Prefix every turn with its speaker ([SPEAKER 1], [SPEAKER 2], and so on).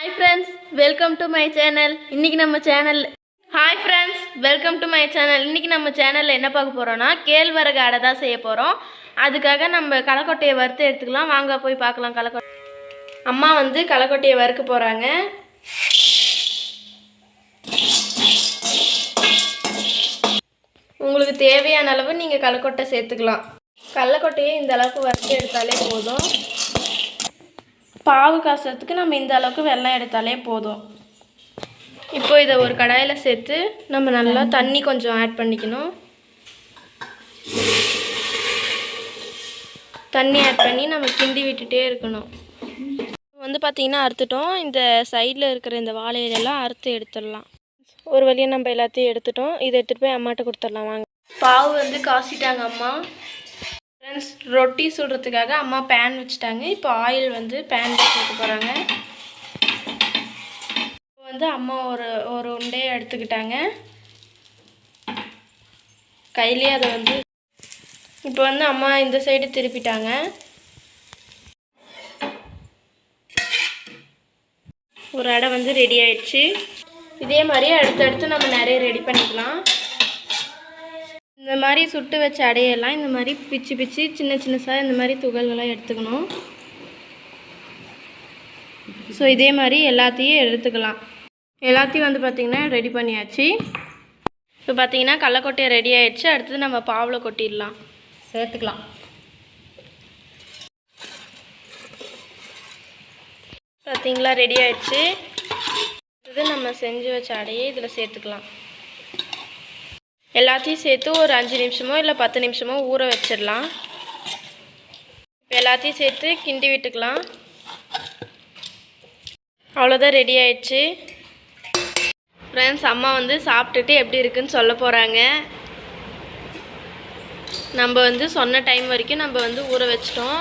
[SPEAKER 1] Hi friends welcome to my channel இன்றைக்கி நம்ம channel hi friends welcome to my channel இன்றைக்கி நம்ம சேனலில் என்ன பார்க்க போகிறோன்னா கேழ்வரகு அடை தான் செய்ய போகிறோம் அதுக்காக நம்ம களைக்கொட்டையை வறுத்து எடுத்துக்கலாம். வாங்க போய் பார்க்கலாம் களைக்கொட்டை. அம்மா வந்து களைக்கொட்டையை வறுக்க போகிறாங்க உங்களுக்கு தேவையான அளவு நீங்கள் களைக்கொட்டை சேர்த்துக்கலாம். கடலக்கொட்டையை இந்த அளவுக்கு வறுத்து எடுத்தாலே போதும். பாவு காசுறதுக்கு நம்ம இந்த அளவுக்கு வெள்ளம் எடுத்தாலே போதும். இப்போ இதை ஒரு கடாயில் சேர்த்து நம்ம நல்லா தண்ணி கொஞ்சம் ஆட் பண்ணிக்கணும். தண்ணி ஆட் பண்ணி நம்ம கிண்டி விட்டுட்டே இருக்கணும். வந்து பார்த்திங்கன்னா அறுத்துட்டோம். இந்த சைடில் இருக்கிற இந்த வாழை இலையெல்லாம் அறுத்து எடுத்துடலாம். ஒரு வழியாக நம்ம எல்லாத்தையும் எடுத்துட்டோம். இதை எடுத்துகிட்டு போய் அம்மாட்ட கொடுத்துடலாம். வாங்க. பாவு வந்து காசிட்டாங்க அம்மா. ஃப்ரெண்ட்ஸ் ரொட்டி சுடுறதுக்காக அம்மா பேன் வச்சுட்டாங்க. இப்போ ஆயில் வந்து பேனில் சேர்க்க போகிறாங்க இப்போ வந்து அம்மா ஒரு ஒரு உண்டையை எடுத்துக்கிட்டாங்க. கையிலே அதை வந்து இப்போ வந்து அம்மா இந்த சைடு திருப்பிட்டாங்க. ஒரு அடை வந்து ரெடி ஆயிடுச்சு. இதே மாதிரியே அடுத்தடுத்து நம்ம நிறைய ரெடி பண்ணிக்கலாம். இந்த மாதிரி சுட்டு வச்ச அடையெல்லாம் இந்த மாதிரி பிச்சு பிச்சு சின்ன சின்னசாக இந்த மாதிரி துகள்களாக எடுத்துக்கணும். ஸோ இதே மாதிரி எல்லாத்தையும் எடுத்துக்கலாம். எல்லாத்தையும் வந்து பார்த்திங்கன்னா ரெடி பண்ணியாச்சு. இப்போ பார்த்தீங்கன்னா கடலக்கொட்டையை ரெடி ஆயிடுச்சு. அடுத்தது நம்ம பாவில் கொட்டிடலாம்.
[SPEAKER 2] சேர்த்துக்கலாம்.
[SPEAKER 1] பார்த்தீங்களா? ரெடி ஆயிடுச்சு. அடுத்தது நம்ம செஞ்சு வச்ச அடையை இதில் சேர்த்துக்கலாம். எல்லாத்தையும் சேர்த்து ஒரு அஞ்சு நிமிஷமோ இல்லை பத்து நிமிஷமோ ஊற வச்சிடலாம். இப்போ எல்லாத்தையும் சேர்த்து கிண்டி விட்டுக்கலாம். அவ்வளோதான் ரெடி ஆயிடுச்சு. ஃப்ரெண்ட்ஸ் அம்மா வந்து சாப்பிட்டுட்டு எப்படி இருக்குன்னு சொல்ல போகிறாங்க நம்ம வந்து சொன்ன டைம் வரைக்கும் நம்ம வந்து ஊற வச்சிட்டோம்.